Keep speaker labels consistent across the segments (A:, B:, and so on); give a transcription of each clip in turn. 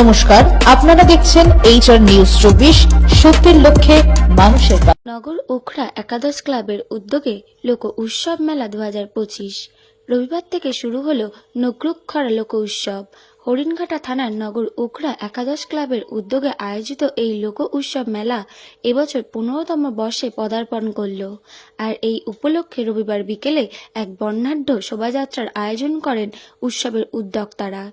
A: নমস্কার, আপনারা দেখছেন এইচআর নিউজ চব্বিশ, সত্যের লক্ষ্যে মানুষের
B: নগর উখড়া একাদশ ক্লাবের উদ্যোগে লোক উৎসব মেলা দু রবিবার থেকে শুরু হলো নগরুক্ষরা লোক উৎসব। হরিণঘাটা থানার নগর ওখরা একাদশ ক্লাবের উদ্যোগে আয়োজিত এই লোক উৎসব মেলা এবছর পনেরোতম বর্ষে পদার্পণ করল। আর এই উপলক্ষে রবিবার বিকেলে এক বর্ণাঢ্য শোভাযাত্রার আয়োজন করেন উৎসবের উদ্যোক্তারা।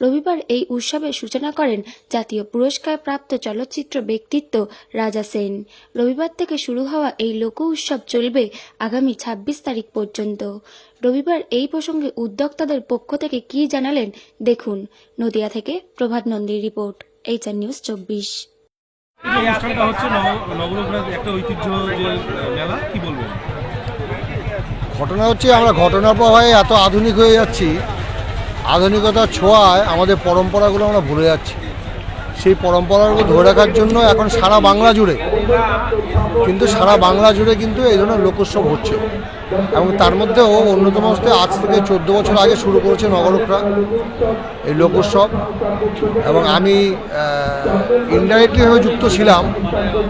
B: রবিবার এই উৎসবের সূচনা করেন জাতীয় পুরস্কার প্রাপ্ত চলচ্চিত্র ব্যক্তিত্ব রাজা সেন। রবিবার থেকে শুরু হওয়া এই লোক উৎসব চলবে আগামী ২৬ তারিখ পর্যন্ত। রবিবার এই প্রসঙ্গে উদ্যোক্তাদের পক্ষ থেকে কি জানালেন দেখুন। নদিয়া থেকে প্রভাত নন্দীর রিপোর্ট এইচআর নিউজ চব্বিশ।
C: এই অনুষ্ঠানটা হচ্ছে নব- একটা ঐতিহ্য যে মেলা কি বলবেন?
D: ঘটনা হচ্ছে আমরা ঘটনার প্রবাহে এত আধুনিক হয়ে যাচ্ছি আধুনিকতার ছোঁয়ায় আমাদের পরম্পরাগুলো আমরা ভুলে যাচ্ছি। সেই পরম্পরাগুলো ধরে রাখার জন্য এখন সারা বাংলা জুড়ে কিন্তু সারা বাংলা জুড়ে কিন্তু এই ধরনের লোকোৎসব হচ্ছে। এবং তার মধ্যেও অন্যতম হচ্ছে আজ থেকে চোদ্দ বছর আগে শুরু করেছে নগরকরা এই লোকোৎসব। এবং আমি ইনডাইরেক্টলিভাবে যুক্ত ছিলাম,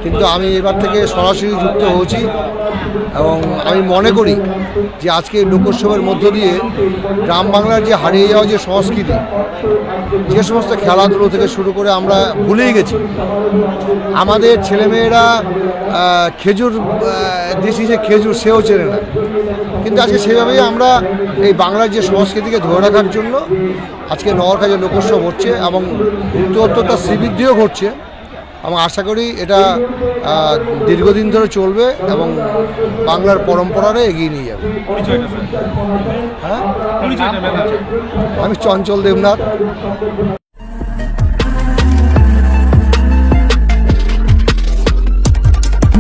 D: কিন্তু আমি এবার থেকে সরাসরি যুক্ত হয়েছি। এবং আমি মনে করি যে আজকে এই লোকোৎসবের মধ্য দিয়ে গ্রাম বাংলার যে হারিয়ে যাওয়া যে সংস্কৃতি, যে সমস্ত খেলাধুলো থেকে শুরু করে আমরা ভুলেই গেছি। আমাদের ছেলেমেয়েরা খেজুর দেশি যে খেজুর সেও চেনে না। কিন্তু আজকে সেভাবেই আমরা এই বাংলার যে সংস্কৃতিকে ধরে রাখার জন্য আজকে নগর কাজে লোকোৎসব হচ্ছে এবং উত্তরোত্তরটা শ্রীবৃদ্ধিও ঘটছে এবং আশা করি এটা দীর্ঘদিন ধরে চলবে এবং বাংলার পরম্পরারে এগিয়ে নিয়ে যাবে। হ্যাঁ? আমি চঞ্চল দেবনাথ।